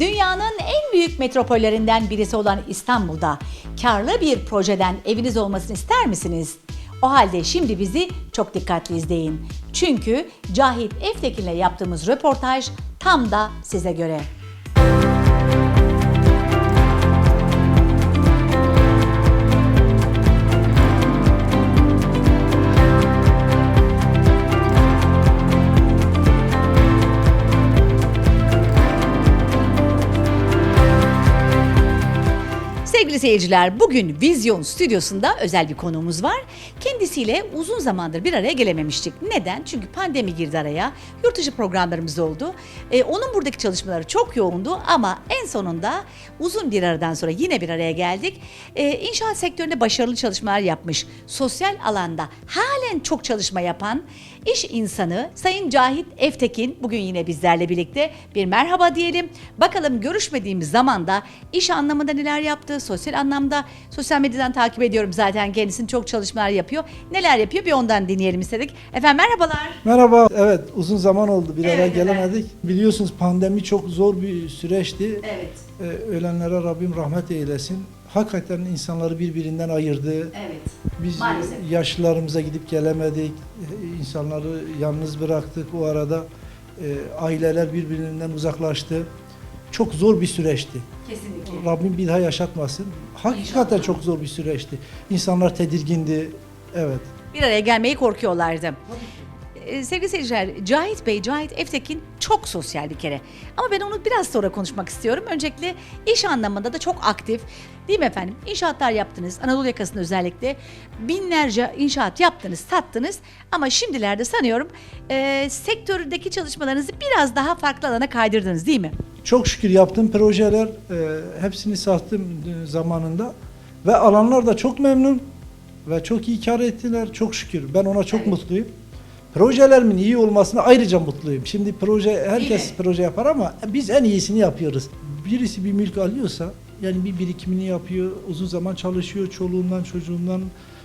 Dünyanın en büyük metropollerinden birisi olan İstanbul'da karlı bir projeden eviniz olmasını ister misiniz? O halde şimdi bizi çok dikkatli izleyin. Çünkü Cahit Eftekin'le yaptığımız röportaj tam da size göre. Seyirciler, bugün Vizyon stüdyosunda özel bir konuğumuz var. Kendisiyle uzun zamandır bir araya gelememiştik. Neden? Çünkü pandemi girdi araya. Yurt dışı programlarımız oldu. Ee, onun buradaki çalışmaları çok yoğundu ama en sonunda uzun bir aradan sonra yine bir araya geldik. Ee, inşaat sektöründe başarılı çalışmalar yapmış. Sosyal alanda halen çok çalışma yapan iş insanı Sayın Cahit Eftekin bugün yine bizlerle birlikte bir merhaba diyelim. Bakalım görüşmediğimiz zamanda iş anlamında neler yaptı, sosyal anlamda sosyal medyadan takip ediyorum zaten kendisini çok çalışmalar yapıyor. Neler yapıyor bir ondan dinleyelim istedik. Efendim merhabalar. Merhaba. Evet uzun zaman oldu bir araya Evet, gelemedik. Biliyorsunuz pandemi çok zor bir süreçti. Evet, Ee, ölenlere Rabbim rahmet eylesin. Hakikaten insanları birbirinden ayırdı. evet. Biz Maalesef. e, yaşlılarımıza gidip gelemedik. Ee, İnsanları yalnız bıraktık. O arada e, aileler birbirinden uzaklaştı. Çok zor bir süreçti. Kesinlikle. Rabbim bir daha yaşatmasın. Hakikaten İnşallah. çok zor bir süreçti. İnsanlar tedirgindi. Evet. bir araya gelmeyi korkuyorlardı. Ee, Sevgili seyirciler, Cahit Bey, Cahit Eftekin çok sosyal bir kere. Ama ben onu biraz sonra konuşmak istiyorum. Öncelikle iş anlamında da çok aktif. Değil mi efendim? İnşaatlar yaptınız. Anadolu yakasında özellikle binlerce inşaat yaptınız, sattınız. Ama şimdilerde sanıyorum e, sektördeki çalışmalarınızı biraz daha farklı alana kaydırdınız değil mi? Çok şükür yaptığım projeler e, hepsini sattım e, zamanında ve alanlar da çok memnun ve çok iyi kar ettiler çok şükür. Ben ona çok mutluyum. Projelerimin iyi olmasına ayrıca mutluyum. Şimdi proje herkes proje yapar ama biz en iyisini yapıyoruz. Birisi bir mülk alıyorsa yani bir birikimini yapıyor, uzun zaman çalışıyor, çoluğundan çocuğundan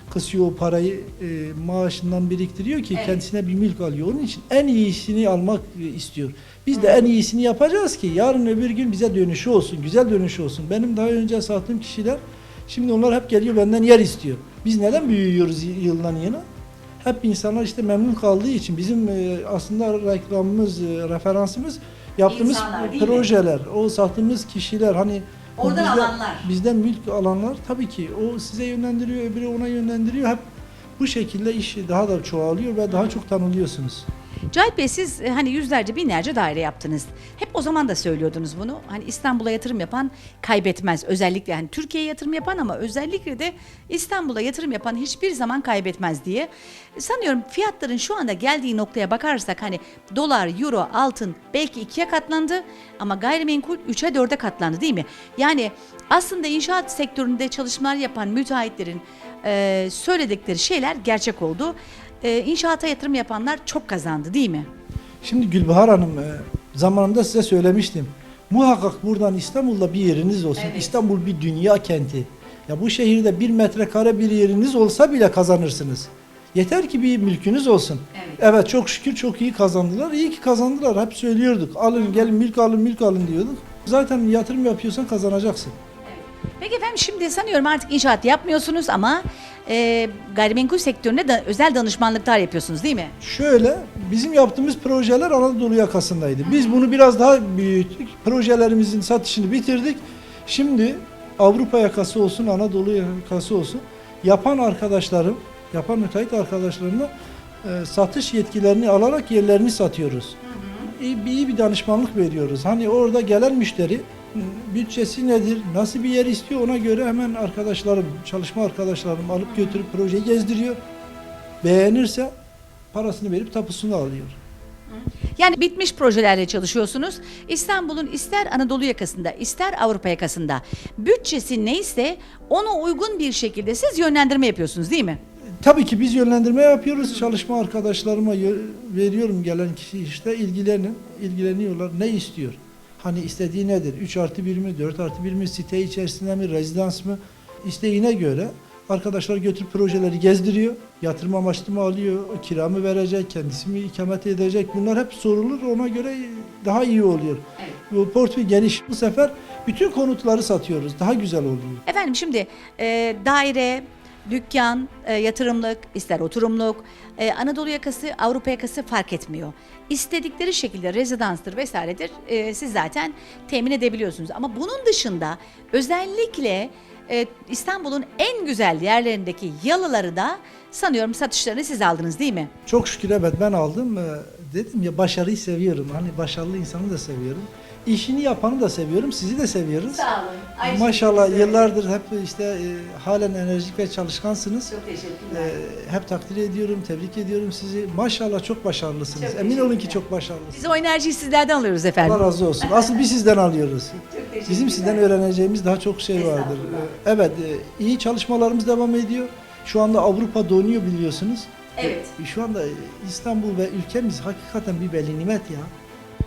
kısıyor o parayı, e, maaşından biriktiriyor ki Evet. kendisine bir mülk alıyor. Onun için en iyisini almak istiyor. Biz de en iyisini yapacağız ki yarın öbür gün bize dönüşü olsun, güzel dönüşü olsun. Benim daha önce sattığım kişiler şimdi onlar hep geliyor benden yer istiyor. Biz neden büyüyoruz yıldan yıla? Hep insanlar işte memnun kaldığı için bizim e, aslında reklamımız, e, referansımız yaptığımız İnsanlar, değil projeler, o sattığımız kişiler hani Oradan bizden- alanlar. Bizden mülk alanlar tabii ki o size yönlendiriyor, öbürü ona yönlendiriyor. Hep bu şekilde iş daha da çoğalıyor ve daha çok tanınıyorsunuz. Cahit Bey siz e, hani yüzlerce binlerce daire yaptınız. Hep o zaman da söylüyordunuz bunu. Hani İstanbul'a yatırım yapan kaybetmez. Özellikle hani Türkiye'ye yatırım yapan ama özellikle de İstanbul'a yatırım yapan hiçbir zaman kaybetmez diye. Sanıyorum fiyatların şu anda geldiği noktaya bakarsak hani dolar, euro, altın belki ikiye katlandı ama gayrimenkul 3'e 4'e katlandı değil mi? Yani aslında inşaat sektöründe çalışmalar yapan müteahhitlerin e, söyledikleri şeyler gerçek oldu. E, inşaata yatırım yapanlar çok kazandı değil mi? Şimdi Gülbahar Hanım e, zamanında size söylemiştim. Muhakkak buradan İstanbul'da bir yeriniz olsun. Evet. İstanbul bir dünya kenti. Ya bu şehirde bir metrekare bir yeriniz olsa bile kazanırsınız. Yeter ki bir mülkünüz olsun. Evet. Evet çok şükür çok iyi kazandılar. İyi ki kazandılar. Hep söylüyorduk. Alın gelin mülk alın mülk alın diyorduk. Zaten yatırım yapıyorsan kazanacaksın. Peki efendim şimdi sanıyorum artık inşaat yapmıyorsunuz ama e, gayrimenkul sektöründe de özel danışmanlıklar yapıyorsunuz değil mi? Şöyle, bizim yaptığımız projeler Anadolu yakasındaydı. Biz bunu biraz daha büyüttük. Projelerimizin satışını bitirdik. Şimdi Avrupa yakası olsun, Anadolu yakası olsun. Yapan arkadaşlarım, yapan müteahhit arkadaşlarımla e, satış yetkilerini alarak yerlerini satıyoruz. İyi, iyi bir danışmanlık veriyoruz. Hani orada gelen müşteri bütçesi nedir, nasıl bir yer istiyor ona göre hemen arkadaşlarım, çalışma arkadaşlarım alıp götürüp projeyi gezdiriyor. Beğenirse parasını verip tapusunu alıyor. Yani bitmiş projelerle çalışıyorsunuz. İstanbul'un ister Anadolu yakasında ister Avrupa yakasında bütçesi neyse ona uygun bir şekilde siz yönlendirme yapıyorsunuz değil mi? Tabii ki biz yönlendirme yapıyoruz. Çalışma arkadaşlarıma veriyorum gelen kişi işte ilgilenin, ilgileniyorlar. Ne istiyor? Hani istediği nedir? 3 artı 1 mi, 4 artı 1 mi, site içerisinde mi, rezidans mı? İsteğine göre Arkadaşlar götürüp projeleri gezdiriyor. Yatırım amaçlı mı alıyor, kira mı verecek, kendisi mi ikamet edecek bunlar hep sorulur. Ona göre daha iyi oluyor. Bu portföy geniş. Bu sefer bütün konutları satıyoruz. Daha güzel oluyor. Efendim şimdi e, daire, dükkan, e, yatırımlık, ister oturumluk, e, Anadolu yakası, Avrupa yakası fark etmiyor. İstedikleri şekilde rezidanstır vesairedir e, siz zaten temin edebiliyorsunuz. Ama bunun dışında özellikle e, İstanbul'un en güzel yerlerindeki yalıları da sanıyorum satışlarını siz aldınız değil mi? Çok şükür evet ben aldım. Ee, Dedim ya başarıyı seviyorum. Hani başarılı insanı da seviyorum. İşini yapanı da seviyorum. Sizi de seviyoruz. olun. Maşallah yıllardır hep işte e, halen enerjik ve çalışkansınız. Çok teşekkürler. Ee, hep takdir ediyorum, tebrik ediyorum sizi. Maşallah çok başarılısınız. Çok Emin olun ki çok başarılısınız. Biz o enerjiyi sizlerden alıyoruz efendim. Allah razı olsun. Asıl biz sizden alıyoruz. teşekkürler. Bizim sizden öğreneceğimiz daha çok şey vardır. Evet, e, iyi çalışmalarımız devam ediyor. Şu anda Avrupa donuyor biliyorsunuz. Evet. E, Şu anda İstanbul ve ülkemiz hakikaten bir veli nimet ya.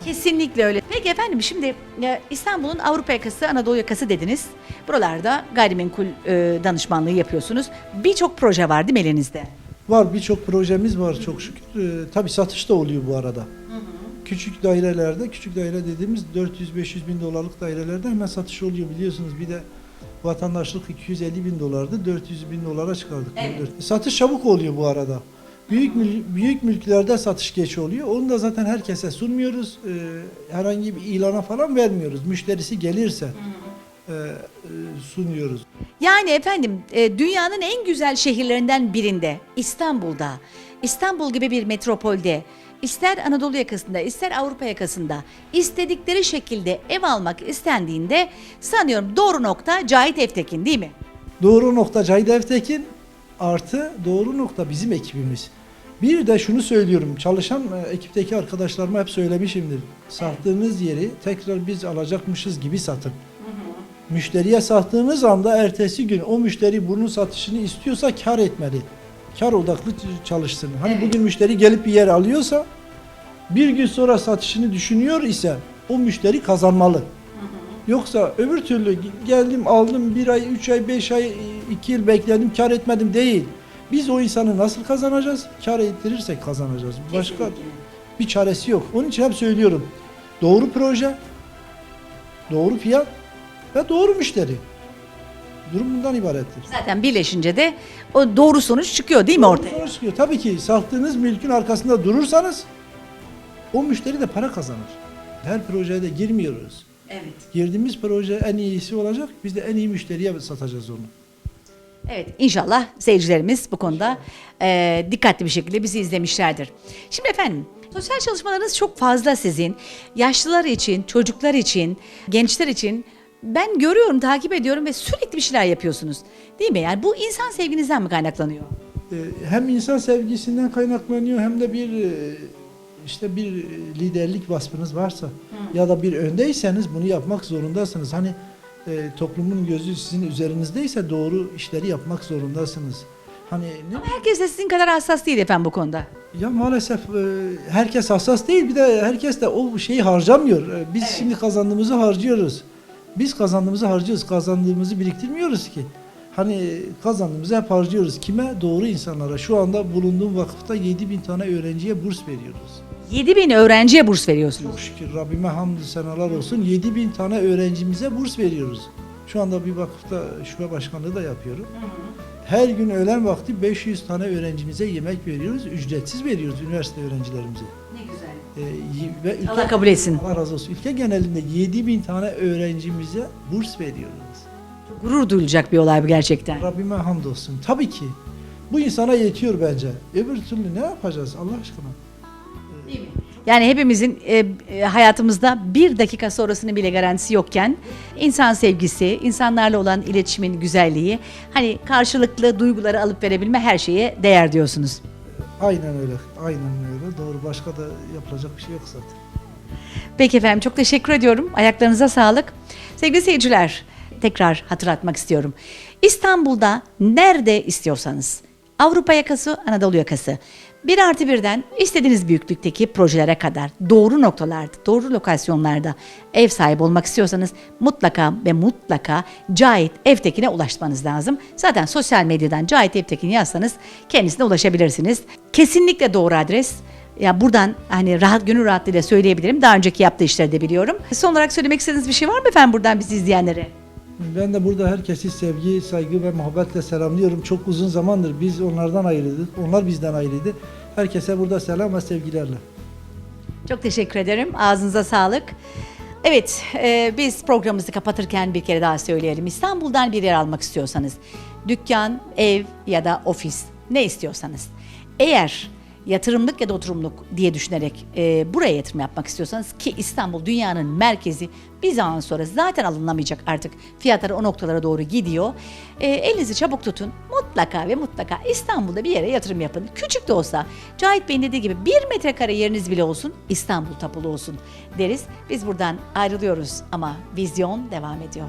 Kesinlikle öyle. Peki efendim şimdi e, İstanbul'un Avrupa yakası, Anadolu yakası dediniz. Buralarda gayrimenkul e, danışmanlığı yapıyorsunuz. Birçok proje var değil mi elinizde? Var birçok projemiz var çok şükür. Ee, tabii satış da oluyor bu arada. Küçük dairelerde, küçük daire dediğimiz 400-500 bin dolarlık dairelerde hemen satış oluyor biliyorsunuz. Bir de vatandaşlık 250 bin dolardı, 400 bin dolara çıkardık. Evet. Satış çabuk oluyor bu arada. Büyük mül- büyük mülklerde satış geç oluyor. Onu da zaten herkese sunmuyoruz. Ee, herhangi bir ilana falan vermiyoruz. Müşterisi gelirse e, e, sunuyoruz. Yani efendim e, dünyanın en güzel şehirlerinden birinde İstanbul'da, İstanbul gibi bir metropolde ister Anadolu yakasında ister Avrupa yakasında istedikleri şekilde ev almak istendiğinde sanıyorum doğru nokta Cahit Evtekin değil mi? Doğru nokta Cahit Evtekin artı doğru nokta bizim ekibimiz. Bir de şunu söylüyorum, çalışan e, ekipteki arkadaşlarıma hep söylemişimdir. Sattığınız yeri tekrar biz alacakmışız gibi satın. Müşteriye sattığınız anda ertesi gün o müşteri bunun satışını istiyorsa kar etmeli. Kar odaklı çalışsın. Hani Evet. bugün müşteri gelip bir yer alıyorsa bir gün sonra satışını düşünüyor ise o müşteri kazanmalı. Yoksa öbür türlü geldim aldım bir ay, üç ay, beş ay, iki yıl bekledim kar etmedim değil. Biz o insanı nasıl kazanacağız? Kar ettirirsek kazanacağız. Başka bir çaresi yok. Onun için hep söylüyorum. Doğru proje, doğru fiyat ve doğru müşteri. Durum bundan ibarettir. Zaten birleşince de o doğru sonuç çıkıyor değil mi Doğru ortaya? sonuç çıkıyor. Tabii ki sattığınız mülkün arkasında durursanız o müşteri de para kazanır. Her projeye de girmiyoruz. Evet. Girdiğimiz proje en iyisi olacak. Biz de en iyi müşteriye satacağız onu. Evet inşallah seyircilerimiz bu konuda e, dikkatli bir şekilde bizi izlemişlerdir. Şimdi efendim sosyal çalışmalarınız çok fazla sizin. Yaşlılar için, çocuklar için, gençler için ben görüyorum, takip ediyorum ve sürekli bir şeyler yapıyorsunuz. Değil mi? Yani bu insan sevginizden mi kaynaklanıyor? Hem insan sevgisinden kaynaklanıyor hem de bir işte bir liderlik vasfınız varsa ya da bir öndeyseniz bunu yapmak zorundasınız. Hani e, toplumun gözü sizin üzerinizdeyse doğru işleri yapmak zorundasınız. Hani ne Herkes de sizin kadar hassas değil efendim bu konuda. Ya maalesef e, herkes hassas değil bir de herkes de o şeyi harcamıyor. E, Biz şimdi kazandığımızı harcıyoruz. Biz kazandığımızı harcıyoruz. Kazandığımızı biriktirmiyoruz ki. Hani kazandığımızı hep harcıyoruz. Kime? Doğru insanlara. Şu anda bulunduğum vakıfta 7 bin tane öğrenciye burs veriyoruz. 7 bin öğrenciye burs veriyorsunuz. Çok şükür Rabbime hamdü senalar olsun. 7 bin tane öğrencimize burs veriyoruz. Şu anda bir vakıfta şube başkanlığı da yapıyorum. Her gün öğlen vakti 500 tane öğrencimize yemek veriyoruz. Ücretsiz veriyoruz üniversite öğrencilerimize. Ne güzel. Ee, ve ülke, Allah kabul etsin. Allah razı olsun. Ülke genelinde 7 bin tane öğrencimize burs veriyoruz. Gurur duyulacak bir olay bu gerçekten. Rabbime hamdolsun. Tabii ki. Bu insana yetiyor bence. Öbür türlü ne yapacağız Allah aşkına? Yani hepimizin e, e, hayatımızda bir dakika sonrasının bile garantisi yokken insan sevgisi, insanlarla olan iletişimin güzelliği, hani karşılıklı duyguları alıp verebilme her şeye değer diyorsunuz. Aynen öyle. Aynen öyle. Doğru. Başka da yapılacak bir şey yok zaten. Peki efendim çok teşekkür ediyorum. Ayaklarınıza sağlık. Sevgili seyirciler tekrar hatırlatmak istiyorum. İstanbul'da nerede istiyorsanız Avrupa yakası, Anadolu yakası 1 artı 1'den istediğiniz büyüklükteki projelere kadar doğru noktalarda, doğru lokasyonlarda ev sahibi olmak istiyorsanız mutlaka ve mutlaka Cahit Evtekin'e ulaşmanız lazım. Zaten sosyal medyadan Cahit Evtekin yazsanız kendisine ulaşabilirsiniz. Kesinlikle doğru adres. Ya buradan hani rahat gönül rahatlığıyla söyleyebilirim. Daha önceki yaptığı işleri de biliyorum. Son olarak söylemek istediğiniz bir şey var mı efendim buradan bizi izleyenlere? Ben de burada herkesi sevgi, saygı ve muhabbetle selamlıyorum. Çok uzun zamandır biz onlardan ayrıydık. Onlar bizden ayrıydı. Herkese burada selam ve sevgilerle. Çok teşekkür ederim. Ağzınıza sağlık. Evet, e, biz programımızı kapatırken bir kere daha söyleyelim. İstanbul'dan bir yer almak istiyorsanız, dükkan, ev ya da ofis ne istiyorsanız. Eğer yatırımlık ya da oturumluk diye düşünerek e, buraya yatırım yapmak istiyorsanız ki İstanbul dünyanın merkezi bir zaman sonra zaten alınamayacak artık fiyatları o noktalara doğru gidiyor. E, elinizi çabuk tutun mutlaka ve mutlaka İstanbul'da bir yere yatırım yapın. Küçük de olsa Cahit Bey'in dediği gibi bir metrekare yeriniz bile olsun İstanbul tapulu olsun deriz. Biz buradan ayrılıyoruz ama vizyon devam ediyor.